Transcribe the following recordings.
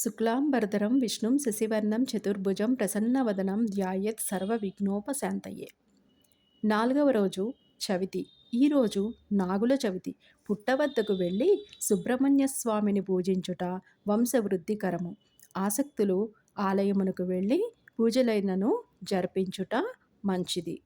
శుక్లాంబరధరం విష్ణుం శశివర్ణం చతుర్భుజం ప్రసన్నవదనం ధ్యాయత్ సర్వవిఘ్నోపశాంతయే. నాలుగవ రోజు చవితి. ఈరోజు నాగుల చవితి. పుట్టవద్దకు వెళ్ళి సుబ్రహ్మణ్య స్వామిని పూజించుట వంశవృద్ధికరము. ఆసక్తులు ఆలయమునకు వెళ్ళి పూజలైనను జరిపించుట మంచిది.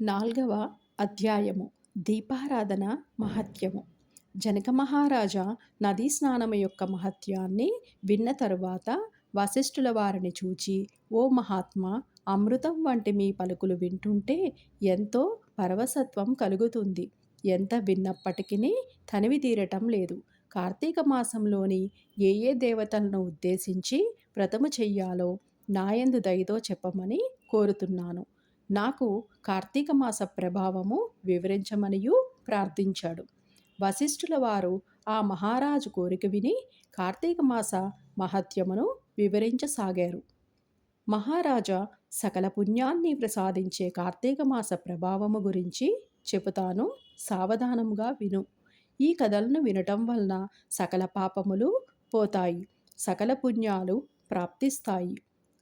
నాల్గవ అధ్యాయము. దీపారాధన మహత్యము. జనక మహారాజా నదీ స్నానము యొక్క మహత్యాన్ని విన్న తరువాత వశిష్ఠుల వారిని చూచి ఓ మహాత్మా అమృతం వంటి మీ పలుకులు వింటుంటే ఎంతో పరవసత్వం కలుగుతుంది. ఎంత విన్నప్పటికీ తనివి తీరటం లేదు. కార్తీక మాసంలోని ఏ ఏ దేవతలను ఉద్దేశించి వ్రతము చెయ్యాలో నాయందు దయతో చెప్పమని కోరుతున్నాను. నాకు కార్తీక మాస ప్రభావము వివరించమనియు ప్రార్థించాడు. వశిష్ఠుల వారు ఆ మహారాజు కోరిక విని కార్తీక మాస మహత్యమును వివరించసాగారు. మహారాజా సకల పుణ్యాన్ని ప్రసాదించే కార్తీక మాస ప్రభావము గురించి చెబుతాను సావధానంగా విను. ఈ కథలను వినటం వలన సకల పాపములు పోతాయి సకల పుణ్యాలు ప్రాప్తిస్తాయి.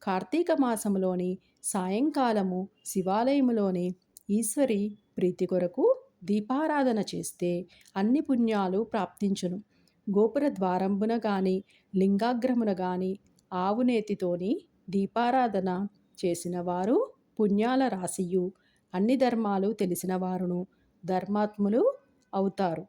కార్తీక మాసములోని సాయంకాలము శివాలయములోని ఈశ్వరి ప్రీతి కొరకు దీపారాధన చేస్తే అన్ని పుణ్యాలు ప్రాప్తించును. గోపుర ద్వారంబున గాని లింగాగ్రమున గాని ఆవునేతితోని దీపారాధన చేసిన వారు పుణ్యాల రాశియు. అన్ని ధర్మాలు తెలిసిన వారును ధర్మాత్ములు అవుతారు.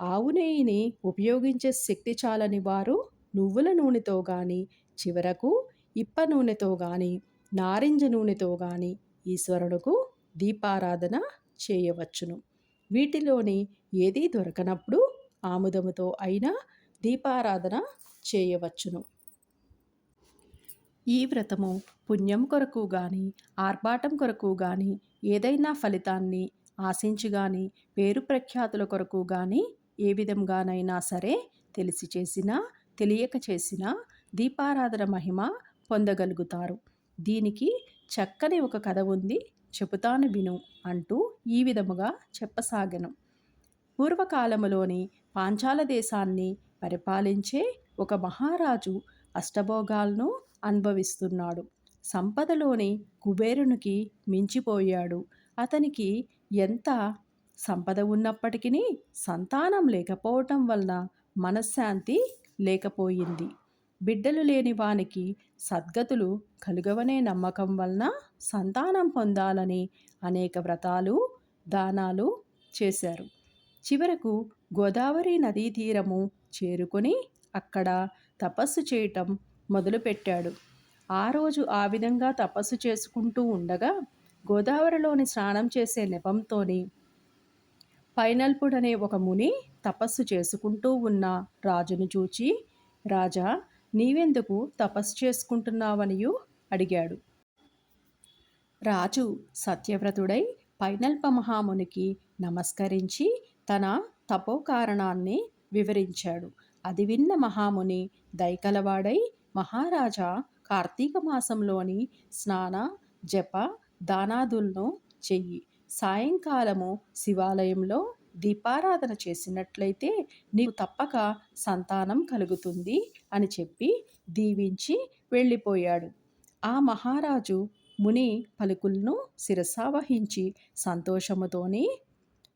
ఆవు నెయ్యిని ఉపయోగించే శక్తి చాలని వారు నువ్వుల నూనెతో కానీ చివరకు ఇప్ప నూనెతో కానీ నారింజ నూనెతో కానీ ఈశ్వరుడుకు దీపారాధన చేయవచ్చును. వీటిలోని ఏదీ దొరకనప్పుడు ఆముదముతో అయినా దీపారాధన చేయవచ్చును. ఈ వ్రతము పుణ్యం కొరకు కానీ ఆర్భాటం కొరకు కానీ ఏదైనా ఫలితాన్ని ఆశించి కానీ పేరు ప్రఖ్యాతుల కొరకు కానీ ఏ విధంగానైనా సరే తెలిసి చేసినా తెలియక చేసినా దీపారాధన మహిమ పొందగలుగుతారు. దీనికి చక్కని ఒక కథ ఉంది. చెబుతాను విను అంటూ ఈ విధముగా చెప్పసాగను. పూర్వకాలములోని పాంచాల దేశాన్ని పరిపాలించే ఒక మహారాజు అష్టభోగాలను అనుభవిస్తున్నాడు. సంపదలోని కుబేరునికి మించిపోయాడు. అతనికి ఎంత సంపద ఉన్నప్పటికీ సంతానం లేకపోవటం వలన మనశ్శాంతి లేకపోయింది. బిడ్డలు లేని వానికి సద్గతులు కలుగవనే నమ్మకం వలన సంతానం పొందాలని అనేక వ్రతాలు దానాలు చేశారు. చివరకు గోదావరి నదీ తీరము చేరుకొని అక్కడ తపస్సు చేయటం మొదలుపెట్టాడు. ఆ రోజు ఆ విధంగా తపస్సు చేసుకుంటూ ఉండగా గోదావరిలోని స్నానం చేసే నెపంతోని పైనల్పుడనే ఒక ముని తపస్సు చేసుకుంటూ ఉన్న రాజును చూచి రాజా నీవెందుకు తపస్సు చేసుకుంటున్నావనియు అడిగాడు. రాజు సత్యవ్రతుడై పైనల్ప మహామునికి నమస్కరించి తన తపో కారణాన్ని వివరించాడు. అది విన్న మహాముని దయకలవాడై మహారాజా కార్తీక మాసంలోని స్నాన జప దానాదులను చెయ్యి. సాయంకాలము శివాలయంలో దీపారాధన చేసినట్లయితే నీకు తప్పక సంతానం కలుగుతుంది అని చెప్పి దీవించి వెళ్ళిపోయాడు. ఆ మహారాజు ముని పలుకులను శిరసావహించి సంతోషముతోని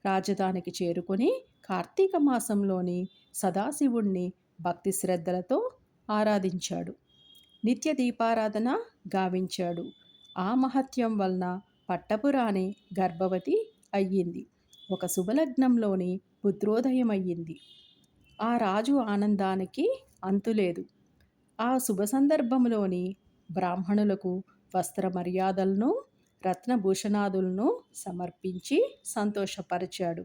రాజధానికి చేరుకొని కార్తీక మాసంలోని సదాశివుణ్ణి భక్తి శ్రద్ధలతో ఆరాధించాడు. నిత్య దీపారాధన గావించాడు. ఆ మహత్యం వలన పట్టపురాణి గర్భవతి అయ్యింది. ఒక శుభలగ్నంలోని పుత్రోదయమయ్యింది. ఆ రాజు ఆనందానికి అంతులేదు. ఆ శుభ సందర్భంలోని బ్రాహ్మణులకు వస్త్ర మర్యాదలను రత్నభూషణాదులను సమర్పించి సంతోషపరిచాడు.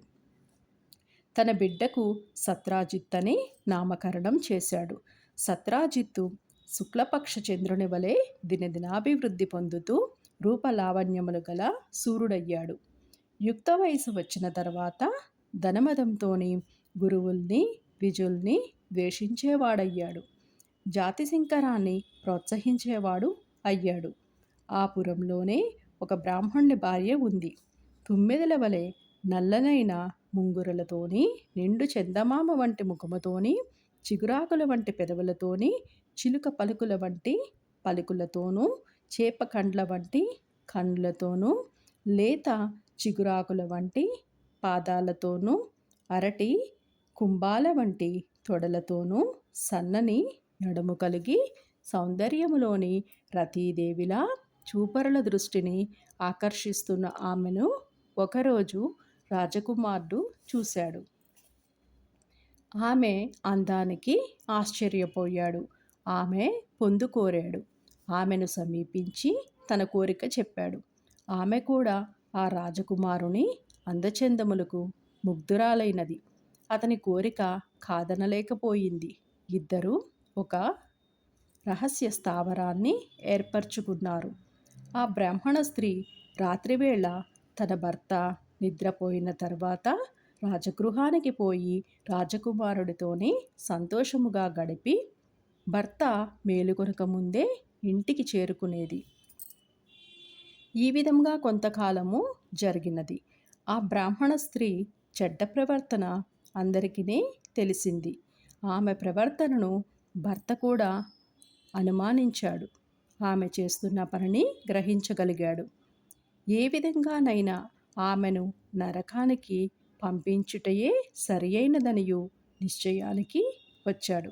తన బిడ్డకు సత్రాజిత్ అని నామకరణం చేశాడు. సత్రాజిత్తు శుక్లపక్ష చంద్రుని వలె దినదినాభివృద్ధి పొందుతూ రూపలావణ్యములు గల సూర్యుడయ్యాడు యుక్త వయసు వచ్చిన తర్వాత ధనమదంతోని గురువుల్ని విజుల్ని ద్వేషించేవాడయ్యాడు. జాతి సింకరాన్ని ప్రోత్సహించేవాడు అయ్యాడు. ఆ పురంలోనే ఒక బ్రాహ్మణుని భార్య ఉంది. తుమ్మెదల వలె నల్లనైన ముంగురలతోని నిండు చందమామ వంటి ముఖముతోని చిగురాకుల వంటి పెదవులతోని చిలుక పలుకుల వంటి పలుకులతోనూ చేప కండ్ల వంటి కండ్లతోనూ లేత చిగురాకుల వంటి పాదాలతోనూ అరటి కుంభాల వంటి తొడలతోనూ సన్నని నడుము కలిగి సౌందర్యములోని రతీదేవిలా చూపరుల దృష్టిని ఆకర్షిస్తున్న ఆమెను ఒకరోజు రాజకుమారుడు చూశాడు. ఆమె అందానికి ఆశ్చర్యపోయాడు. ఆమె పొందుకోరాడు. ఆమెను సమీపించి తన కోరిక చెప్పాడు. ఆమె కూడా ఆ రాజకుమారుని అందచందములకు ముగ్ధురాలైనది. అతని కోరిక కాదనలేకపోయింది. ఇద్దరూ ఒక రహస్య స్థావరాన్ని ఏర్పరచుకున్నారు. ఆ బ్రాహ్మణ స్త్రీ రాత్రివేళ తన భర్త నిద్రపోయిన తర్వాత రాజగృహానికి పోయి రాజకుమారుడితోనే సంతోషముగా గడిపి భర్త మేలుకొనక ముందే ఇంటికి చేరుకునేది. ఈ విధంగా కొంతకాలము జరిగినది. ఆ బ్రాహ్మణ స్త్రీ చెడ్డ ప్రవర్తన అందరికీ తెలిసింది. ఆమె ప్రవర్తనను భర్త కూడా అనుమానించాడు. ఆమె చేస్తున్న పనిని గ్రహించగలిగాడు. ఏ విధంగానైనా ఆమెను నరకానికి పంపించుటయే సరి అయినదనియు నిశ్చయానికి వచ్చాడు.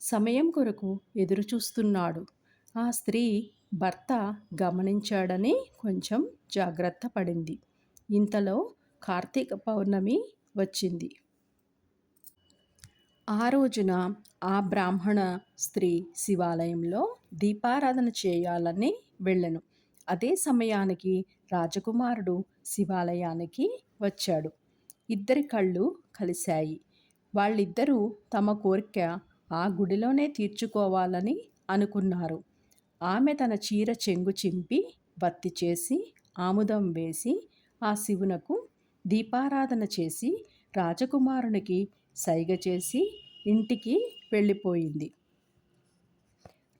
సమయం కొరకు ఎదురుచూస్తున్నాడు. ఆ స్త్రీ భర్త గమనించాడని కొంచెం జాగ్రత్త పడింది. ఇంతలో కార్తీక పౌర్ణమి వచ్చింది. ఆ రోజున ఆ బ్రాహ్మణ స్త్రీ శివాలయంలో దీపారాధన చేయాలని వెళ్ళను. అదే సమయానికి రాజకుమారుడు శివాలయానికి వచ్చాడు. ఇద్దరి కళ్ళు కలిశాయి. వాళ్ళిద్దరూ తమ కోరిక ఆ గుడిలోనే తీర్చుకోవాలని అనుకున్నారు. ఆమె తన చీర చెంగు చింపి బత్తి చేసి ఆముదం వేసి ఆ శివునకు దీపారాధన చేసి రాజకుమారునికి సైగ చేసి ఇంటికి వెళ్ళిపోయింది.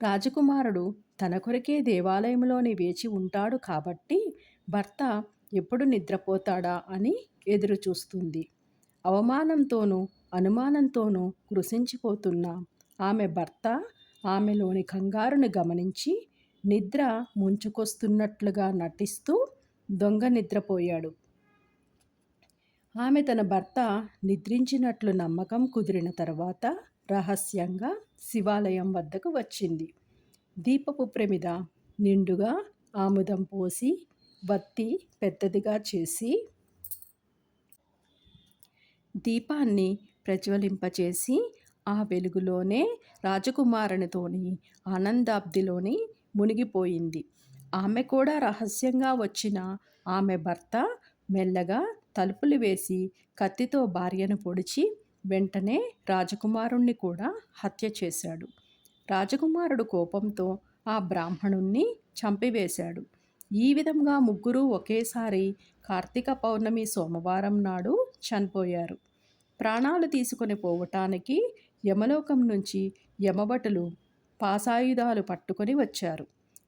రాజకుమారుడు తన కొరకే దేవాలయంలోని వేచి ఉంటాడు కాబట్టి భర్త ఎప్పుడు నిద్రపోతాడా అని ఎదురు చూస్తుంది అవమానంతోనూ అనుమానంతోనూ కృషించిపోతున్న ఆమె భర్త ఆమెలోని కంగారుని గమనించి నిద్ర ముంచుకొస్తున్నట్లుగా నటిస్తూ దొంగ నిద్రపోయాడు. ఆమె తన భర్త నిద్రించినట్లు నమ్మకం కుదిరిన తర్వాత రహస్యంగా శివాలయం వద్దకు వచ్చింది. దీపపు ప్రమిద నిండుగా ఆముదం పోసి వత్తి పెద్దదిగా చేసి దీపాన్ని ప్రజ్వలింపచేసి ఆ వెలుగులోనే రాజకుమారునితోని ఆనందాబ్దిలోని మునిగిపోయింది. ఆమె కూడా రహస్యంగా వచ్చిన ఆమె భర్త మెల్లగా తలుపులు వేసి కత్తితో భార్యను పొడిచి వెంటనే రాజకుమారుణ్ణి కూడా హత్య చేశాడు. రాజకుమారుడు కోపంతో ఆ బ్రాహ్మణుణ్ణి చంపివేశాడు. ఈ విధంగా ముగ్గురు ఒకేసారి కార్తీక పౌర్ణమి సోమవారం నాడు చనిపోయారు. ప్రాణాలు తీసుకొని పోవటానికి యమలోకం నుంచి యమభటులు పాసాయుధాలు పట్టుకొని వచ్చారు.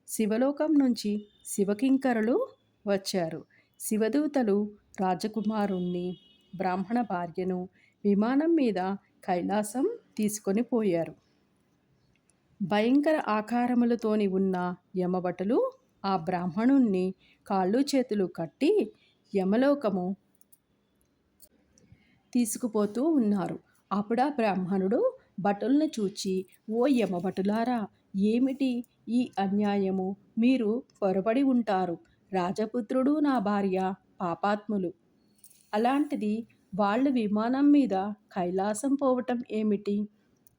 శివలోకం నుంచి శివకింకరులు వచ్చారు. శివదూతలు రాజకుమారుణ్ణి బ్రాహ్మణ భార్యను విమానం మీద కైలాసం తీసుకొని పోయారు. భయంకర ఆకారములతోని ఉన్న యమభటులు ఆ బ్రాహ్మణుణ్ణి కాళ్ళు చేతులు కట్టి యమలోకము తీసుకుపోతూ ఉన్నారు. అప్పుడా బ్రాహ్మణుడు భటుల్ని చూచి ఓ యమభటులారా ఏమిటి ఈ అన్యాయము? మీరు పొరబడి ఉంటారు. రాజపుత్రుడు నా భార్య పాపాత్ములు. అలాంటిది వాళ్ళు విమానం మీద కైలాసం పోవటం ఏమిటి?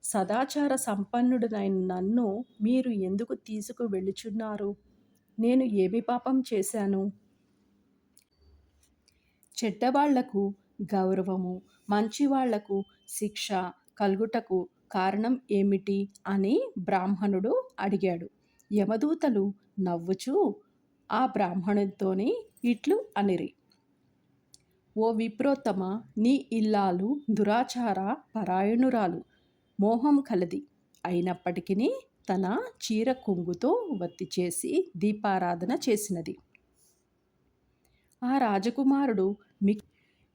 సదాచార సంపన్నుడునైన నన్ను మీరు ఎందుకు తీసుకు వెళ్ళుచున్నారు? నేను ఏమి పాపం చేశాను చెడ్డవాళ్ళకు గౌరవము. మంచివాళ్ళకు శిక్ష కలుగుటకు కారణం ఏమిటి అని బ్రాహ్మణుడు అడిగాడు. యమదూతలు నవ్వుచూ ఆ బ్రాహ్మణుడితోని ఇట్లు అనిరి. ఓ విప్రోత్తమ నీ ఇల్లాలు దురాచార పరాయణురాలు. మోహం కలది. అయినప్పటికీ తన చీర కొంగుతో వత్తి చేసి దీపారాధన చేసినది. ఆ రాజకుమారుడు మిక్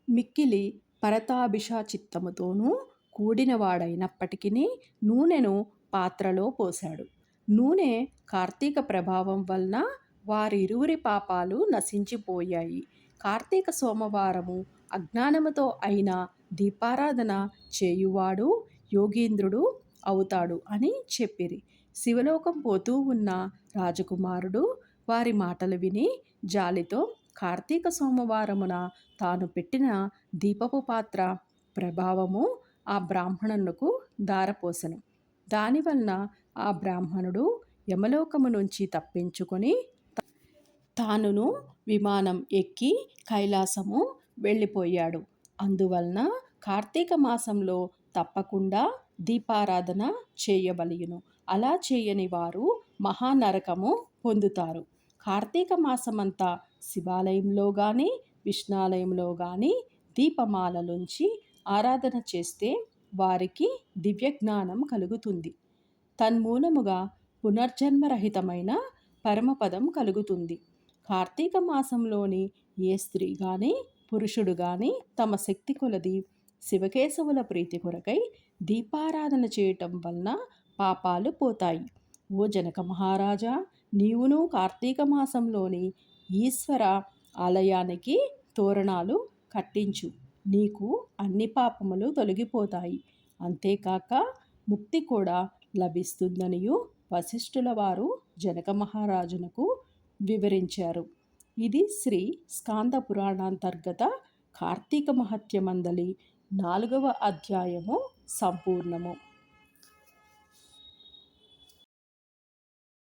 మిక్కిలి పరతాభిషా చిత్తముతోనూ కూడినవాడైనప్పటికీ నూనెను పాత్రలో పోశాడు. నూనె కార్తీక ప్రభావం వలన వారిరువురి పాపాలు నశించిపోయాయి. కార్తీక సోమవారము అజ్ఞానముతో అయిన దీపారాధన చేయువాడు యోగీంద్రుడు అవుతాడు అని చెప్పిరి. శివలోకం పోతూ ఉన్న రాజకుమారుడు వారి మాటలు విని జాలితో కార్తీక సోమవారమున తాను పెట్టిన దీపపు పాత్ర ప్రభావము ఆ బ్రాహ్మణునకు దారపోసెను దానివలన ఆ బ్రాహ్మణుడు యమలోకము నుంచి తప్పించుకొని తానును విమానం ఎక్కి కైలాసము వెళ్ళిపోయాడు. అందువలన కార్తీక మాసంలో తప్పకుండా దీపారాధన చేయబలియును అలా చేయని వారు మహానరకము పొందుతారు. కార్తీక మాసమంతా శివాలయంలో కానీ విష్ణాలయంలో కానీ దీపమాలలుంచి ఆరాధన చేస్తే వారికి దివ్యజ్ఞానం కలుగుతుంది. తన్మూలముగా పునర్జన్మరహితమైన పరమపదం కలుగుతుంది. కార్తీక మాసంలోని ఏ స్త్రీ కానీ పురుషుడు కానీ తమ శక్తి కొలది శివకేశవుల ప్రీతి కొరకై దీపారాధన చేయటం వలన పాపాలు పోతాయి. ఓ జనక మహారాజా నీవును కార్తీక మాసంలోని ఈశ్వర ఆలయానికి తోరణాలు కట్టించు. నీకు అన్ని పాపములు తొలగిపోతాయి. అంతేకాక ముక్తి కూడా లభిస్తుందనియు వశిష్ఠుల వారు జనక మహారాజునకు వివరించారు. ఇది శ్రీ స్కాంద పురాణాంతర్గత కార్తీక మహత్యమందలి నాలుగవ అధ్యాయము సంపూర్ణము.